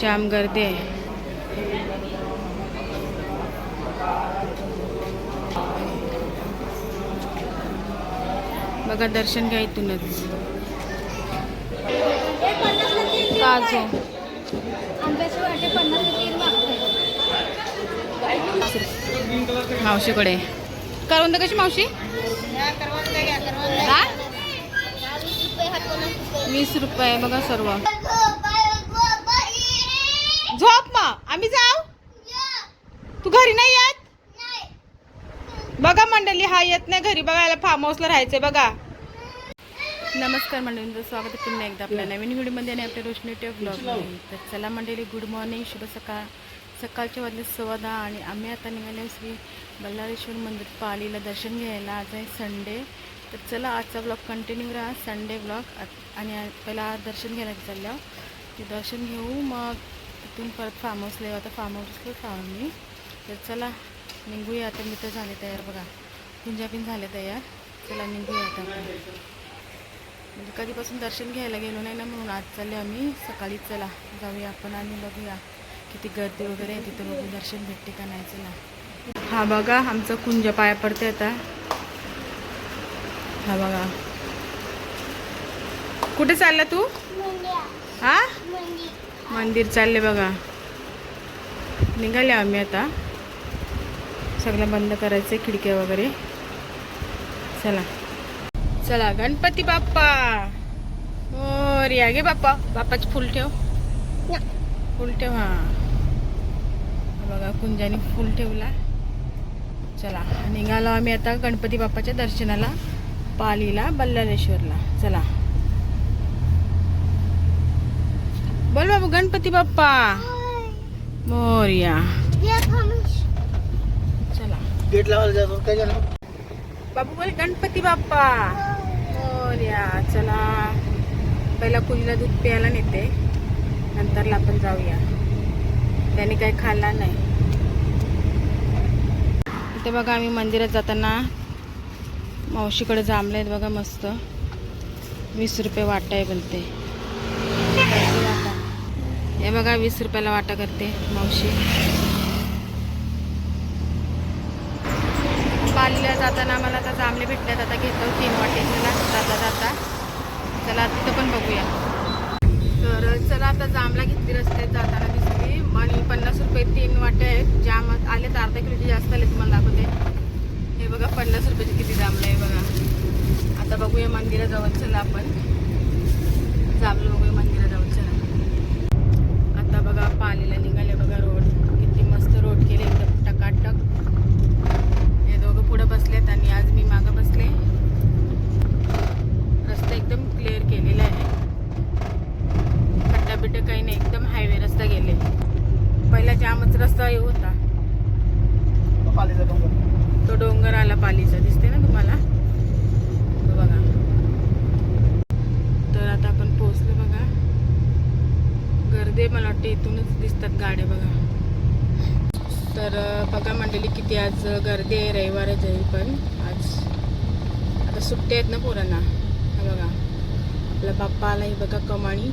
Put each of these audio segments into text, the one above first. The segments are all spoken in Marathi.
जाम गर्दी आहे. बघा दर्शन घ्या इथूनच. काजू. मावशीकडे. करून दे कशी मावशी? वीस रुपये बघा सर्व झोप मग आम्ही जाऊ तू घरी नाही येत बघा मंडळी हा येत नाही. घरी बघायला फार्म हाऊसला राहायचंय बघा. नमस्कार मंडळींचं स्वागत आहे पुन्हा एकदा आपल्या नवीन व्हिडिओमध्ये आणि आपल्या रोशनी टेप ब्लॉग तर चला मंडळी गुड मॉर्निंग शुभ सकाळ. सकाळचे वाजले सव्वा दहा आणि आम्ही आता निघाले श्री बल्लारेश्वर मंदिर पालीला दर्शन घ्यायला. आज आहे संडे तर चला आजचा ब्लॉग कंटिन्यू राहा संडे ब्लॉग आणि पहिला दर्शन घ्यायला चाललं ते दर्शन घेऊ मग तिथून परत फार्म हाऊसला येऊ. आता फार्म हाऊसला फार्म मी तर चला निघूया. आता मित्र झाले तयार बघा. कुंजा पण झाले तयार. चला निघूया आता म्हणजे कधीपासून दर्शन घ्यायला गेलो नाही ना म्हणून आज चालले आम्ही. सकाळी चला जाऊया आपण आणि बघूया किती गर्दी वगैरे आहे तिथं बघू दर्शन भेटते का नाही चला. हा बघा आमचं कुंज पाया पडते आता. हा बघा. कुठे चालला तू? हा? मंदिर चालले बघा. निघाले आम्ही आता. सगळं बंद करायचं खिडक्या वगैरे. चला. चला गणपती बाप्पा. हो रिया गे बाप्पा. बाप्पाच फुल ठेव. फुल ठेव हा. बघा कुंजाने फुल ठेवला. चला निघालो आम्ही आता गणपती बाप्पाच्या दर्शनाला पालीला बल्लारेश्वरला चला. बोल बाबू गणपती बाप्पा. मोर्या चला. गेट लावायला जातो. काय बाबू बोल गणपती बाप्पा. या चला. पहिला कुलीला दूध प्यायला नेते. नंतरला आपण जाऊया. त्याने काही खाल्ला नाही. इथे बघा आम्ही मंदिरात जाताना मावशीकडे जांभले आहेत बघा मस्त. वीस रुपये वाटा आहे बोलते. हे बघा वीस रुपयाला वाटा करते मावशी पालीला जाताना मला आता जांभळे भेटल्यात आता घेतो तीन वाटेला जाता जाता. चला तिथं पण बघूया. तर चला आता जांभळा घेतली रस्त्यात जाताना दिसली आणि पन्नास रुपये तीन वाटे आहेत. जाम आले तर अर्धा किलोचे जास्त आले तुम्हाला दाखवते. हे बघा पन्नास रुपयाचे किती जांभळे आहे बघा. आता बघूया मंदिराजवळ चला आपण. जांभळं बघूया मंदिराजवळ चला. आता बघा पालीला निघाले बघा रोड. किती मस्त रोड केले. एकदम टकाटक. पुढे बसलेत आणि आज मी मागं बसले. रस्ता एकदम क्लिअर केलेला आहे. खड्डा काही नाही एकदम हायवे रस्ता गेले. पहिला जामच रस्ता येऊ होता. तो डोंगर. आला पालीचा दिसते ना तुम्हाला? तो बघा. तर आता आपण पोहोचलो बघा. गर्दी मला वाटते इथूनच दिसतात गाड्या बघा. तर बघा मंडळी किती आज गर्दी आहे रविवारच आहे पण. आज आता सुट्टे आहेत ना पोरांना. हा बघा. आपला बाप्पा आला ही बघा कमाणी.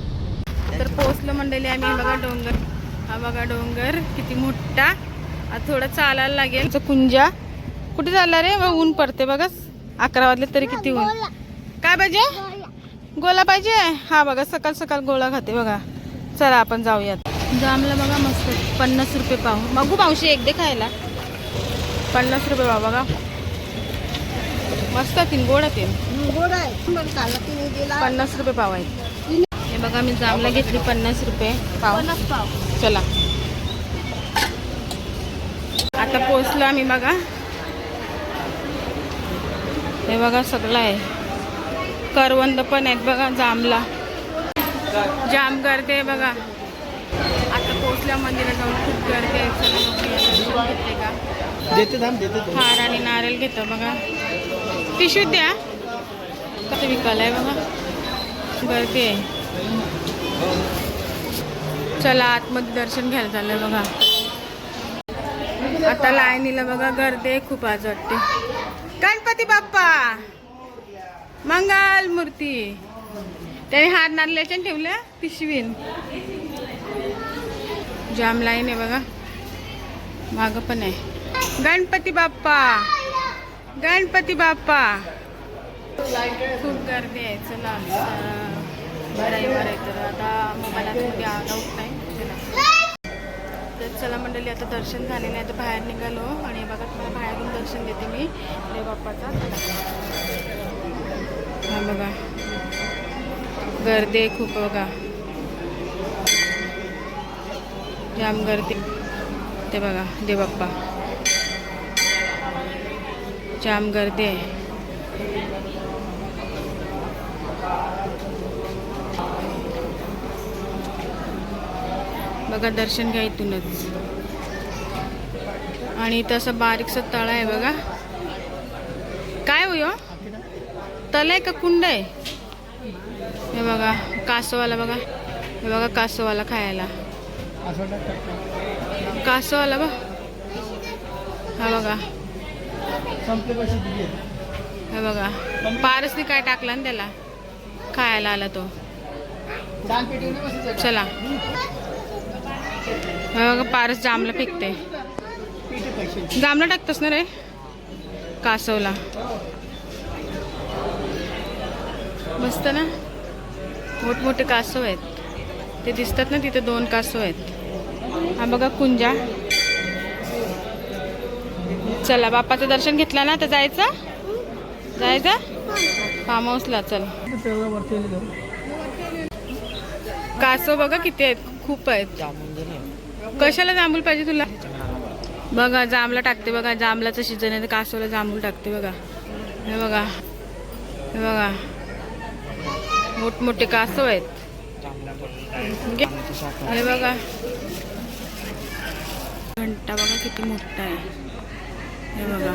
तर पोहोचलो मंडळी आम्ही बघा डोंगर. हा बघा डोंगर किती मोठा. आता थोडं चालायला लागेल. कुंजा. कुठे चालला रे? ऊन पडते बघा अकरा वाजले तरी किती ऊन. काय पाहिजे? गोला पाहिजे? हा बघा सकाळ सकाळ गोळा खाते बघा. चला आपण जाऊयात. जामला बघा मस्त. पन्नास रुपये पाव. बघू मावशी एक दे खायला. पन्नास रुपये पाव बघा. मस्त तीन गोड तीन आहे पन्नास रुपये पाव आहे हे बघा मी जामला घेतली पन्नास रुपये पाव. पाव चला. आता पोचलो आम्ही बघा. हे बघा सगळं आहे. करवंद पण आहेत बघा जामला. जाम गर्दी आहे बघा. आता पोचल्या मंदिरात जाऊन खूप गर्दी आहे चला घेते का? देते थांब देते थांब. हार आणि नारळ घेतो बघा. टिशू द्या. कसं विकायला आहे बघा. गर्दी आहे. चला आतमध्ये दर्शन घ्यायला चाललंय बघा. आता लाईनीला बघा गर्दी आहे खूप आज वाटते. गणपती बाप्पा! मंगल मूर्ती त्याने हात नारल्याच्या ठेवल्या पिशवीन. जाम लाईन आहे बघा. माग पण आहे. गणपती बाप्पा! गणपती बाप्पा! खूप गर्दी आहे. चला बरं रविवार आहे तर आता मोबाईलात मध्ये आउट नाही चला. तर चला मंडळी आता दर्शन झालेलं आहे आता बाहेर निघालो. आणि बघा तुम्हाला बाहेरून दर्शन देते मी. रे बाप्पाचा हा बघा. गर्दी आहे खूप बघा. जाम गर्दी. ते बघा देव बाप्पा. जाम गर्दी आहे. बघा दर्शन घ्या इथूनच. आणि तसं बारीकसं तळा आहे बघा. काय होय तळ आहे का कुंड आहे? हे बघा कासवाला बघा. हे बघा कासवाला खायला. कासवाला बा. हा बघा. हे बघा. पारसने काय टाकला ना त्याला? खायला आला तो. चला. हे बघा पारस जामला फेकते. पेटी पैसे टाकतोस ना रे? कासवला. मस्त ना? मोठमोठे कासव आहेत. ते दिसतात ना तिथे दोन कासव आहेत. हा बघा कुंजा. चला बाप्पाचं दर्शन घेतलं ना तर जायचं? जायचं? फार्म हाऊसला चल. कासव बघा किती आहेत खूप आहेत. कशाला जांभूल पाहिजे तुला? बघा जांभला टाकते बघा जांभलाचं सीजन आहे तर कासवला जांभूळ टाकते बघा. हे बघा. हे बघा. मोठमोठे कासव आहेत. हे बघा. घंटा बघा किती मोठा आहे. हे बघा.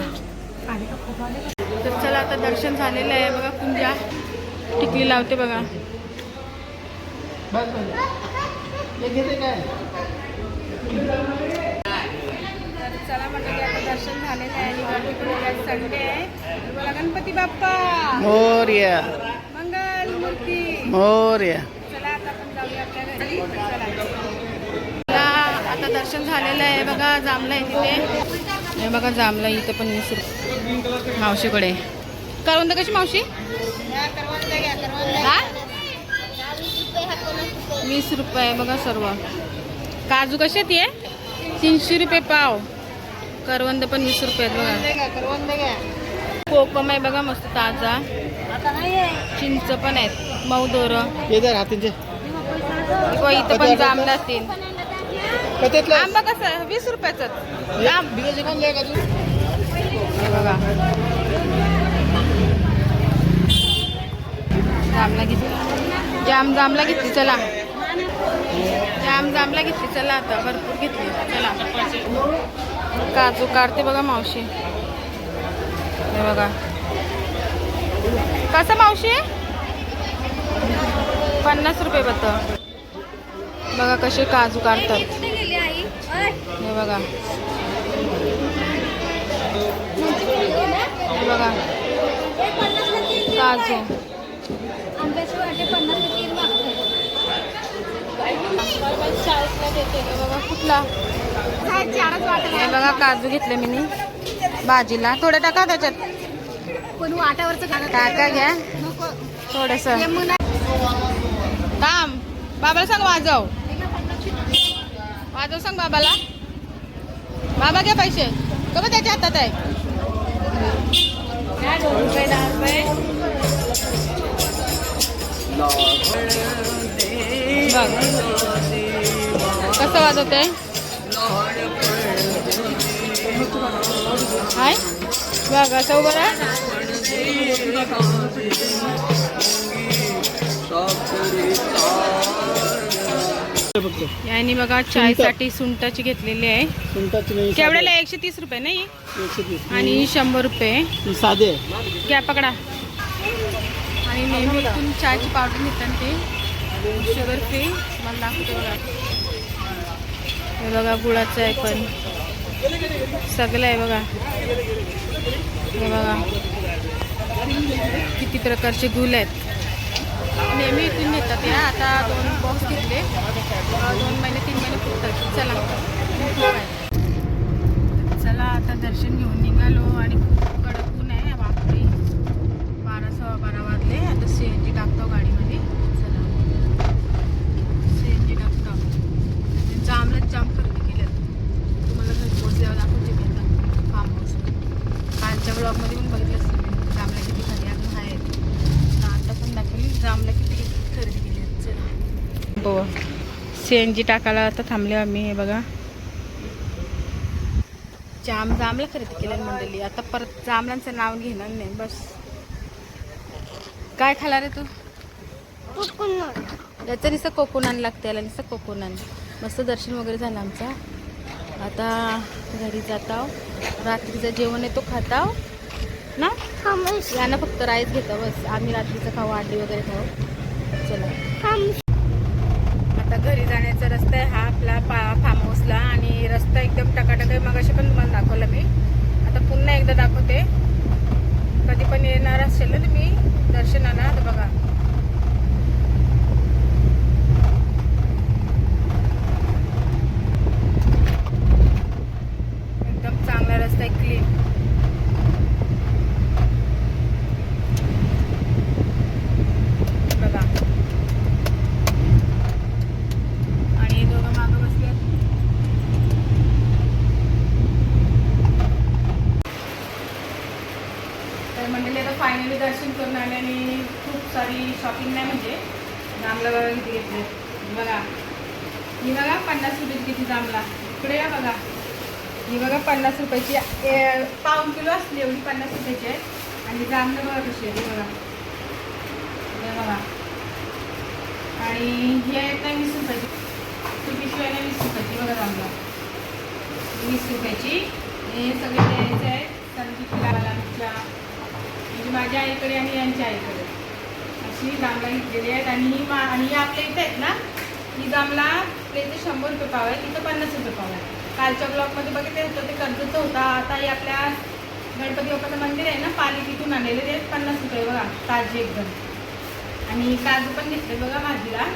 तर चला आता दर्शन झालेलं आहे. बघा कुंजा टिकली लावते बघा. तर चला म्हणजे आता दर्शन झालेलं आहे. आणि संडे आहे. गणपती बाप्पा. मोर्या. मंगल मूर्ती. मोर्या. चला, आता दर्शन झालेलं आहे बघा जामला आहे तिथे. हे बघा जामला इथं पण वीस रुपये मावशीकडे. करवंद कशी मावशी? हा? वीस रुपये बघा सर्व. काजू कसे ते तीनशे रुपये पाव. करवंद पण वीस रुपये बघा. कोकम आहे बघा मस्त ताजा. चिंच पण आहेत. मऊ दोरं. हे किंवा इथं पण जांभळं असतील आंबा कसं? वीस रुपयाचं. हे बघा. जामला घेतली जाम जामला घेतली चला. जाम जामला घेतली चला आता. भरपूर घेतली चला. काजू काढते बघा मावशी. हे बघा. कसं मावशी? पन्नास रुपये बत बघा कसे काजू काढतात. हे बघा. बघा. काजू. बघा कुठला? हे बघा काजू घेतले मी भाजीला. थोडं टाका त्याच्यात. पण वाट्यावरचं खाणं टाका घ्या. थोडस. थांब. बाबाला सांग वाजव. वाजव सांग बाबाला. बाबा घ्या पैसे. का बघ त्याच्या हातात आहे. दोन रुपये दहा रुपये बघ. कसं वाजवते हाय. बघ असं यांनी बघा चायसाठी सुंटाची घेतलेली आहे. सुंटाची नाही केवढ्याला एकशे तीस रुपये नाही? एकशे तीस. आणि शंभर रुपये. ही साधे. आहे घ्या पकडा. आणि नेहमी इथून चहाची पावडर घेतात ते. शुगर फ्री मला दाखवते बघा. हे बघा गुळाचं आहे पण. सगळं आहे बघा. हे बघा. किती प्रकारचे गुल आहेत. नेहमी इथून नेतात या. आता दोन बॉक्स घेतले. दोन महिने तीन महिने फुटतात. चला. चला आता दर्शन घेऊन निघालो आणि खूप कडक ऊन आहे बापरे बारा सव्वा बारा वाजले आता सी एन जी टाकतो गाडीमध्ये चला सी एन जी टाकतो जामलाच जाम खरेदी केल्यात तुम्हाला घरी पोचल्यावर दाखवते मी आता फार्म हाऊस कालच्या ब्लॉगमध्ये पण बघितलं असेल मी जामला किती खरेदी अजून आहेत तर आता पण दाखवली जामला किती किती खरेदी केली आहेत चला हो सी एन जी टाकायला आता थांबले आम्ही हे बघा. जाम जामला खरेदी केलं मंडळी. आता परत जामलांचं नाव घेणार नाही बस. काय खाला रे तू? याचं नुसतं कोकोनान लागतं याला नुसतं कोकोनान मस्त दर्शन वगैरे झालं आमचं. आता घरी जात रात्रीचं जेवण आहे तो खात आहो ना यानं फक्त राईस घेतो बस. आम्ही रात्रीचं खाऊ अंडी वगैरे खाऊ. चला. घरी जाण्याचा रस्ता आहे. हा आपला पा फार्म हाऊसला आणि रस्ता एकदम टकाटक आहे. मग पण तुम्हाला दाखवला मी. आता पुन्हा एकदा दाखवते. कधी पण येणार असेल ना तुम्ही दर्शनाला तर बघा. एकदम चांगला रस्ता आहे. क्लीन बघा आणि हे दोघं मागं बसले तर मंडळी आता फायनली दर्शन करून आले आणि खूप सारी शॉपिंग नाही म्हणजे जांभला बघा. किती घेतले बघा. ही बघा पन्नास रुपयाची किती जांभला इकडे या बघा. ही बघा पन्नास रुपयाची ए, किलो असली एवढी पन्नास रुपयाची आहे. आणि जांभळं बघा कशी आहे बघा. बघा. आणि ही आहेत ना वीस रुपयाची. ती पिशवी आहे ना वीस रुपयाची. बघा जांभळा वीस रुपयाची. हे सगळे द्यायचे आहेत. संगीतला आमच्या म्हणजे माझ्या आईकडे आणि यांच्या आईकडे. अशी जांभळा घेतलेली आहेत आणि ही मा आणि ही आपल्या इथे आहेत ना? ही जांभळा आपल्या इथे शंभर रुपये पाव आहे तिथं पन्नास रुपये पाव आहे कालच्या ब्लॉकमध्ये बघितलं होतं ते कर्जचं होता. आता हे आपल्या गणपती बाप्पाचं मंदिर आहे ना पाली तिथून आणलेले ते पन्नास रुपये बघा ताजे एकदम. आणि काजू पण घेतले बघा भाजीला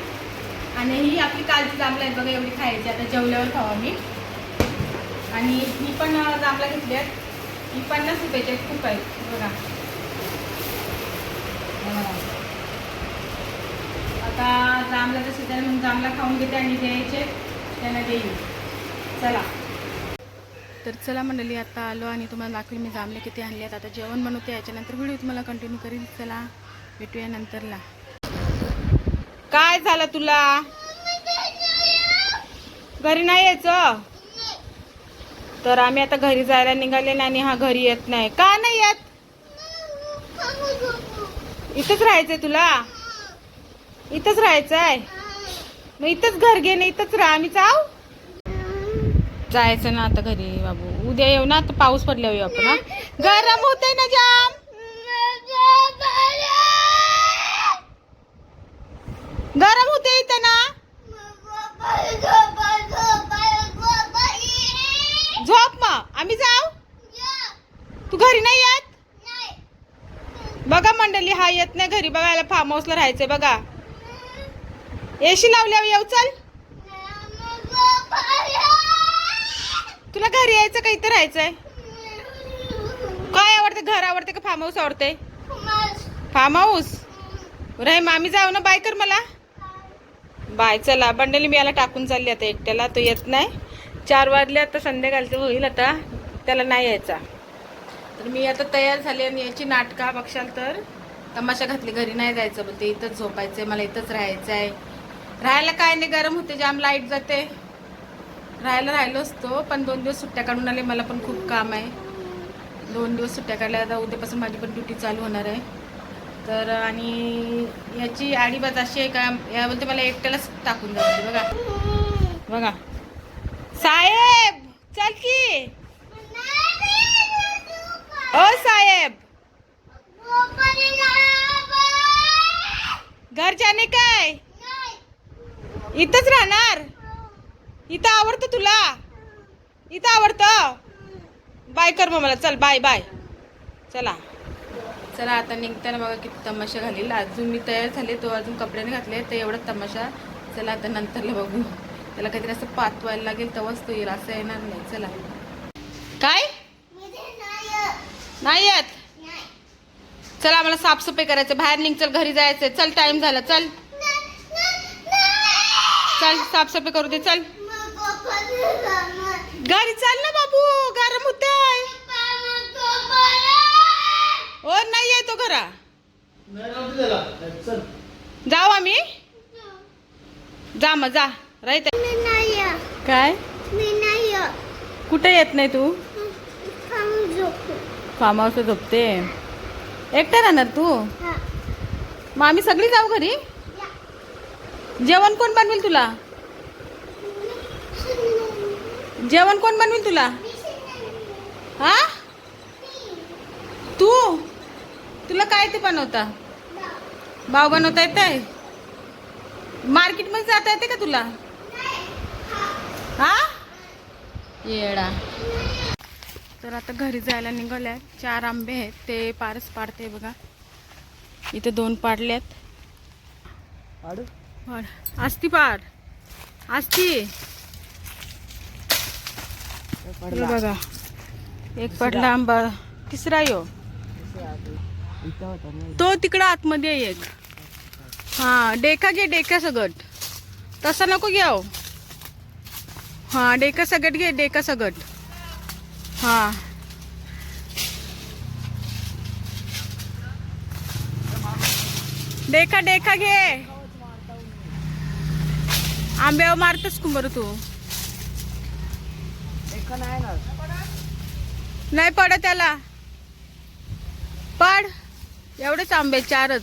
आणि ही आपली कालची जांभळं आहेत बघा एवढी खायची. आता जेवल्यावर खावा मी आणि ही पण जांभळा घेतली आहेत. ही पन्नास रुपयाची आहेत खूप आहेत बघा. हो. आता जांभळाचं सीजन आहे, मग जांभळा खाऊन घेते आणि द्यायचे त्यांना देईन. चला. तर चला मंडळी आता आलो आणि तुम्हाला दाखवेल मी जांभळे किती आणले आहेत. आता जेवण बनवते याच्यानंतर व्हिडिओ तुम्हाला कंटिन्यू करीन. चला भेटूया नंतरला. काय झालं तुला? घरी नाही यायचं? तर आम्ही आता घरी जायला निघाले आणि हा घरी येत नाही. का नाही येत? इथंच राहायचंय तुला? इथंच राहायचंय? मग इथंच घर घे ना इथंच राहा. आम्ही जाऊ? जायचं ना आता घरी बाबू. उद्या येऊ ना आता पाऊस पडल्यावर येऊ आपण गरम होते ना जाम. गरम होते इथं ना. झोप मग. आम्ही जाऊ? तू घरी नाही येत? बघा मंडळी हा येत नाही घरी. बघायला फार्म हाऊसला राहायचंय बघा. एशी लावल्यावर येऊ चल. तुला घरी यायचं का इथं राहायचंय? काय आवडते? घर आवडते का फार्म हाऊस आवडते फार्म हाऊस रे मामी जाऊ ना बाय कर मला. बाय चला. बंडली मी याला टाकून चालली आता एकट्याला. तो येत नाही. चार वाजले आता संध्याकाळचं होईल आता. त्याला नाही यायचा. तर मी आता तयार झाली आणि याची नाटका बघशाल तर. तमाशा घातली घरी नाही जायचं बोलते इथंच झोपायचंय मला इथंच राहायचं आहे राहायला काय नाही गरम होते जाम लाइट जाते. राहायला राहिलो असतो पण दोन दिवस सुट्ट्या काढून आले मला पण खूप काम आहे. दोन दिवस सुट्ट्या काढल्या आता उद्यापासून माझी पण ड्युटी चालू होणार आहे. तर आणि याची आडीबाज अशी आहे का या बोलते मला एकट्यालाच टाकून जाते बघा. बघा. साहेब चल की. ओ साहेब. घर जाणे काय? इथंच राहणार? इथं आवडतं तुला? इथं आवडतं? बाय कर मग मला. चल बाय बाय. चला. चला आता निघताना बघा किती तमाशा घालील. अजून मी तयार झाले तो अजून कपड्याने घातले तर एवढा तमाशा. चला आता नंतरला बघू. त्याला काहीतरी असं पातवायला लागेल तेव्हाच तो येईल असं येणार नाही. चला. काय? नाही येत? चला आम्हाला साफसफाई करायचं बाहेर निघ चल घरी जायचंय. चल टाइम झाला चल. चल साफसफाई करू दे चल. घरी चल ना बाबू गरम होतंय ओ नाही आहे तो घरा. जाऊ आम्ही. जा मग जा. राहत काय? कुठे येत नाही तू? फार्म हाऊस झोपते. एकटा राहणार तू? मग आम्ही सगळी जाऊ घरी? जेवण कोण बनवेल तुला? जेवण कोण बनवेल तुला? हा? तू? तुला काय ते बनवता? भाव बनवता येत आहे मार्केटमध्ये जाता येते का तुला? हा. येडा. तर आता घरी जायला निघाल्या. चार आंबे आहेत ते पारस पाडते बघा. इथे दोन पाडल्यात आड पाड. चला बघा. एक पडला आंबा. तिसरा यो. तो. तिकडं आतमध्ये एक. हा डेका घे डेका सगट. तसा नको घ्याव हा डेका सगट घे डेका सगट. हा. डेका डेका घे. आंब्यावर मारतोस का बरं तू? नाही पड त्याला. पड. एवढेच आंबे चारच.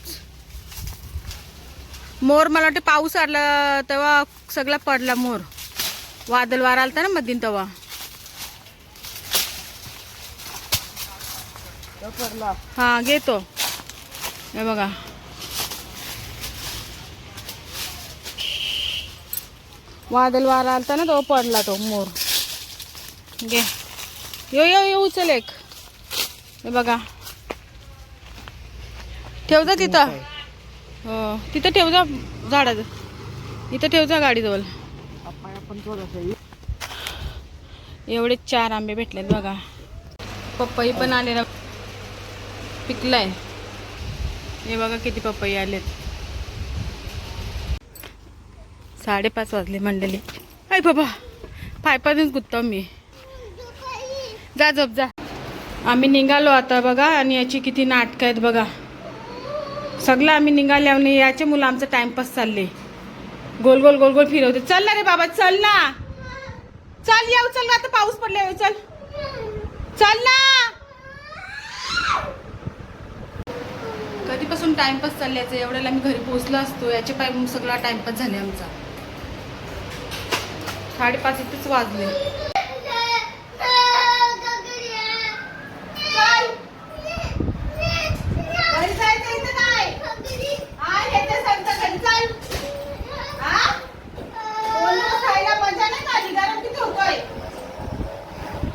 मोर मला वाटते पाऊस आला तेव्हा सगळा पडला मोर. वादळ वारा आलता ना मधीन तेव्हा. हा घेतो. हे बघा. वादळ वारा आलता ना तेव्हा पडला तो मोर. घे. यो यो यो उचल एक. हे बघा. ठेव जा तिथं. हो तिथं ठेव जा झाडाचं. इथं ठेव जा गाडीजवळ. एवढे चार आंबे भेटलेत बघा. पपई पण आलेला. पिकलाय. हे बघा किती पपई आलेत. साडेपाच वाजले मंडळी. आई बाबा पायपातून गुत्ता मी. जा जप जा. आम्ही निघालो आता बघा आणि याची किती नाटकं आहेत बघा. सगळं आम्ही निघाले आणि याचे मुलं आमचं टाइमपास चालले गोल गोल गोल गोल फिरवते. चल ना रे बाबा चल ना. चल येऊ चल ना आता पाऊस पडला येऊ चल. चल ना कधीपासून टाइमपास चालल्याचं एवढ्याला मी घरी पोहोचलो असतो याचे पाय सगळा टाइमपास झाले आमचा. साडेपाच इथेच वाजले घरी जायचं इथं काय हा येते सांगता घरी चल हा बोलणं खायला मजा नाही का गरम किती होतोय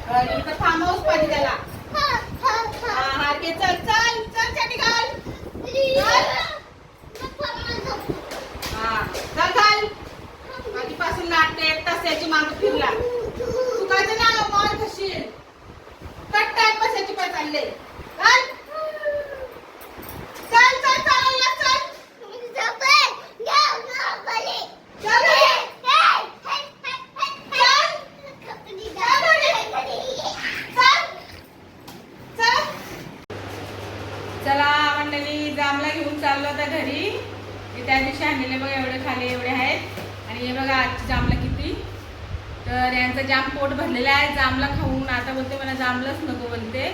घरी इथं फार्म हाऊस पाहिजे त्याला हा हार घे चल चल चल चटी घाल हा चल घाल आधीपासून नाटते एक तास याची माग फिरला तू काय ना मार कशील कट टाइम पास याची पाय चालले घाल चल चल चालायला चल चल रे. चल चला मंडळी जामला घेऊन चाललो आता घरी हे त्या दिवशी आणलेले बघा एवढे खाली एवढे आहेत आणि हे बघा आजची जामला किती तर यांचं जाम पोट भरलेलं आहे जामला खाऊन आता बोलते मला जामलाच नको बोलते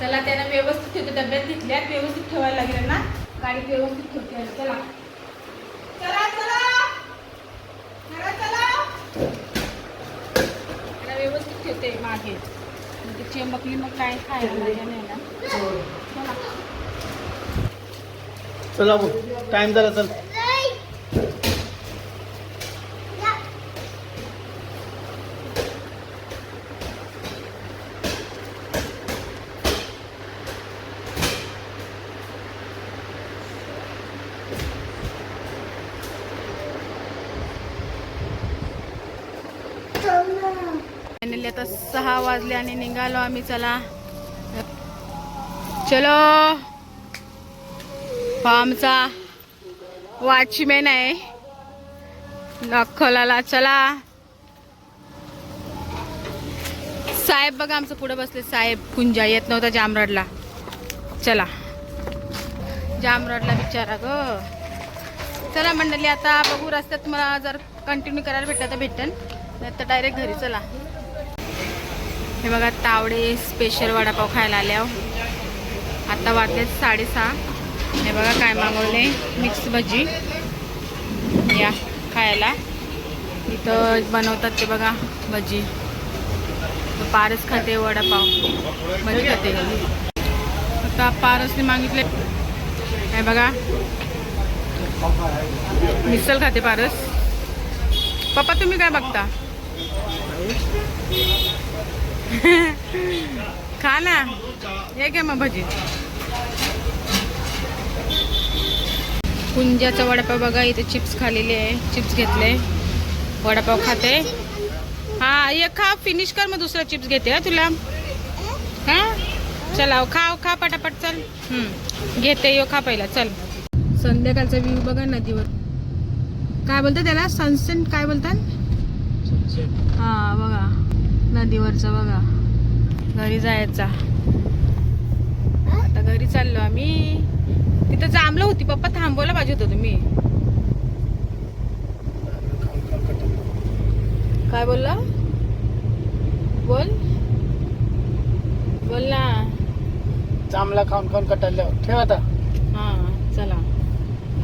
चला त्यांना व्यवस्थित ठेवते डब्यात घेतल्या व्यवस्थित ठेवायला लागेल ना गाडीत व्यवस्थित ठेवते आणि चला चला चला घरात चला त्याला व्यवस्थित ठेवते मागे. ती चेंबकली मग काय खायला मजा नाही ना. चला. चला टाइम झाला चल फायनली आता सहा वाजले आणि निघालो आम्ही चला. चलो. फार्मचा वॉचमॅन आहे. दाखवला चला. साहेब बघा आमचं पुढे बसले. साहेब कुंजा येत नव्हता जामरडला. चला. जामरडला विचारा ग. चला मंडळी आता बघू रस्त्यात मला जर कंटिन्यू करायला भेटलं तर भेटेन. नाही तर डायरेक्ट घरी चला. हे बघा तावडे स्पेशल वडापाव खायला आले आहो. आता वाजले साडेसहा. हे बघा काय मागवले मिक्स भजी. या खायला. इथं बनवतात ते बघा भजी. पारस खाते वडापाव. भजी खाते. आता पारसने मागितले. हे बघा. मिसल खाते पारस. पप्पा तुम्ही काय बघता? खा ना हे घ्या मग भजी. कुंजाचा वडापाव बघा इथे चिप्स खालेले आहे. चिप्स घेतले. वडापाव खाते. हा एक खा फिनिश कर मग दुसरा चिप्स घेते हा तुला. हा? चला खा खा पटापट चल. हम्म. घेते यो खा पहिला चल. संध्याकाळचा व्ह्यू बघा नदीवर. काय बोलतात त्याला? सनसेट काय बोलतात? हा बघा. नदीवरचा बघा. घरी जायचा. आता घरी चाललो आम्ही. तिथं जांभलं होती पप्पा थांबवलं पाहिजे होतं तुम्ही. काय बोलला? बोल. बोल ना. चांगला खाऊन खाऊन कटायला ठेव आता. हा चला.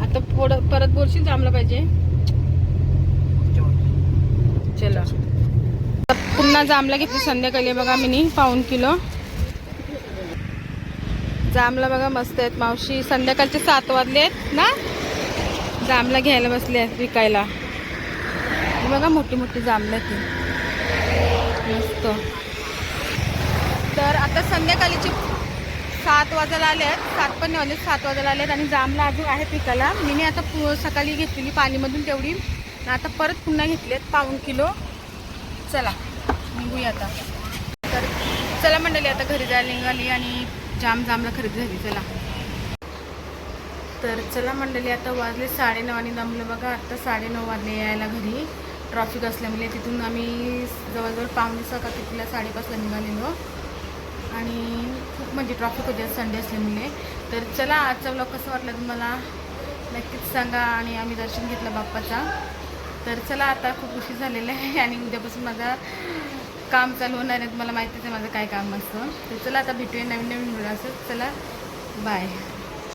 आता थोडं परत बोलशील जांभलं पाहिजे? चला. पुन्हा जांभला घेतली संध्याकाळी. बघा मिनी पाऊन किलो. जांभला बघा मस्त आहेत मावशी. संध्याकाळचे सात वाजले आहेत ना? जांभला घ्यायला बसले आहेत विकायला. बघा मोठी मोठी जांभलं ती मस्त. तर आता संध्याकाळीचे सात वाजायला आले आहेत. सात पण नाही वाजले सात वाजायला आले आहेत आणि जांभला अजून आहे पिकाला मी आता पु- सकाळी घेतलेली पाणीमधून तेवढी. आता परत पुन्हा घेतली आहेत पाऊन किलो. चला. निघूया आता. तर चला मंडळी आता घरी जायला निघाली आणि जाम जामला खरेदी झाली. चला. तर चला मंडळी आता वाजले साडेनऊ आणि दमलं बघा आत्ता साडेनऊ वाजले यायला घरी. ट्रॉफिक असल्यामुळे तिथून आम्ही जवळजवळ पाहुणे सका का साडेपाचला निघालेलो. आणि खूप म्हणजे ट्रॉफिक होते संडे असल्यामुळे. तर चला आजचा ब्लॉग कसा वाटला तुम्हाला? नक्कीच सांगा आणि आम्ही दर्शन घेतलं बाप्पाचा. तर चला आता खूप उशीर झालेला आहे आणि उद्यापासून माझा काम चालू होणार आहे तुम्हाला माहितीच आहे माझं काय काम असतं. तर चला आता भेटूया नवीन नवीन व्हिडिओ असं चला बाय